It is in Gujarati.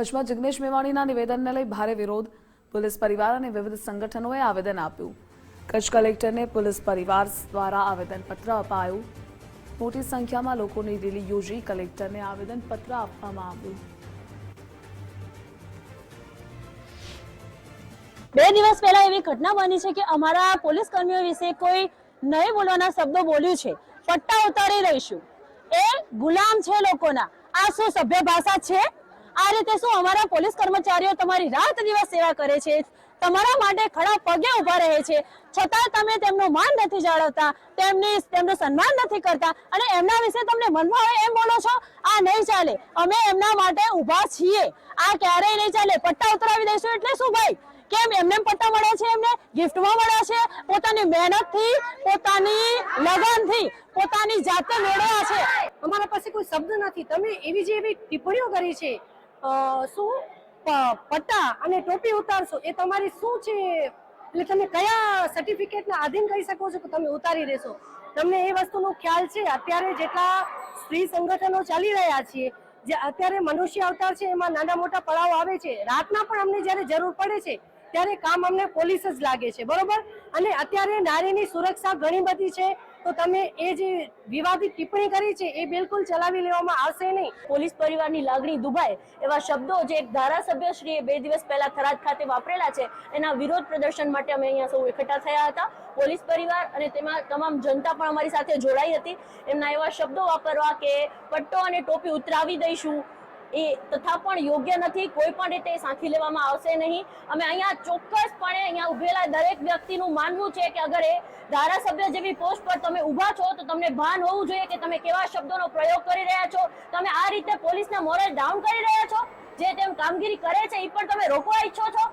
કચ્છમાં જિગ્નેશ મેવાણીના નિવેદનને લઈ ભારે વિરોધ. પોલીસ પરિવાર અને વિવિધ સંગઠનોએ આવેદન આપ્યું. કચ્છ કલેક્ટરને પોલીસ પરિવાર દ્વારા આવેદનપત્ર અપાયું. મોટી સંખ્યામાં લોકોની રેલી યોજી કલેક્ટરને આવેદનપત્ર આપવામાં આવ્યું. બે દિવસ પહેલા એવી ઘટના બની છે કે અમારા પોલીસ કર્મીઓ વિશે કોઈ નહીં બોલવાના શબ્દો બોલ્યું છે. પટ્ટા ઉતારી લઈશું એ ગુલામ છે લોકોના. આ શું સભ્ય ભાષા છે? આ રીતે શું અમારા પોલીસ કર્મચારીઓ તમારી રાત દિવસ સેવા કરે છે? તમારા માટે ખડા પગે ઊભા રહે છે. છતાં તમે તેમનું માન નથી જાળવતા, તેમની તેમનું સન્માન નથી કરતા અને એમના વિશે તમને મનમાં હોય એમ બોલો છો? આ નહીં ચાલે. અમે એમના માટે ઊભા છીએ. આ ક્યારેય નહીં ચાલે. પટ્ટા ઉતરાવી દઈશું એટલે શું ભાઈ? કેમ એમને એમ પટ્ટા મળે છે એમને? ગિફ્ટમાં મળે છે. પોતાની મહેનતથી, પોતાની લગનથી, પોતાની જાતે મેળવ્યા છે. અમારા પાસે કોઈ શબ્દ નથી. તમે એવી જે એવી ટિપ્પણીઓ કરી છે શું? પટ્ટા અને ટોપી ઉતારશો, એ તમારી શું છે? એટલે તમે કયા સર્ટિફિકેટના આધીન કહી શકો છો કે તમે ઉતારી દેશો? તમને એ વસ્તુનો ખ્યાલ છે, અત્યારે જેટલા સ્ત્રી સંગઠનો ચાલી રહ્યા છીએ જે અત્યારે મનુષ્ય અવતાર છે, એમાં નાના મોટા પડાવ આવે છે, રાતના પણ અમને જ્યારે જરૂર પડે છે, ત્યારે કામ અમને પોલીસ જ લાગે છે, બરોબર? અને અત્યારે નારીની સુરક્ષા ઘણી બધી છે તો તમે એ જે વિવાદિત ટિપ્પણી કરી છે, એ બિલકુલ ચલાવી લેવામાં આવશે નહીં. પોલીસ પરિવારની લાગણી દુભાય એવા શબ્દો જે એક ધારાસભ્ય શ્રીએ બે દિવસ પહેલા થરાદ ખાતે વાપરેલા છે, એના વિરોધ પ્રદર્શન માટે અમે અહીંયા સૌ એકઠા થયા હતા. પોલીસ પરિવાર અને તેમાં તમામ જનતા પણ અમારી સાથે જોડાઈ હતી. એમના એવા શબ્દો વાપરવા કે પટ્ટો અને ટોપી ઉતરાવી દઈશું. એ તથા પણ યોગ્ય નથી, કોઈ પણ રીતે સાંખી લેવામાં આવશે નહીં. અમે અહીંયા ચોક્કસપણે અહીંયા ઉભેલા દરેક વ્યક્તિનું માનવું છે કે અગર એ ધારાસભ્ય જેવી પોસ્ટ પર તમે ઊભા છો, તો તમને ભાન હોવું જોઈએ કે તમે કેવા શબ્દોનો પ્રયોગ કરી રહ્યા છો. તમે આ રીતે પોલીસના મોરલ ડાઉન કરી રહ્યા છો. જે તેમ કામગીરી કરે છે, એ પણ તમે રોકવા ઈચ્છો છો?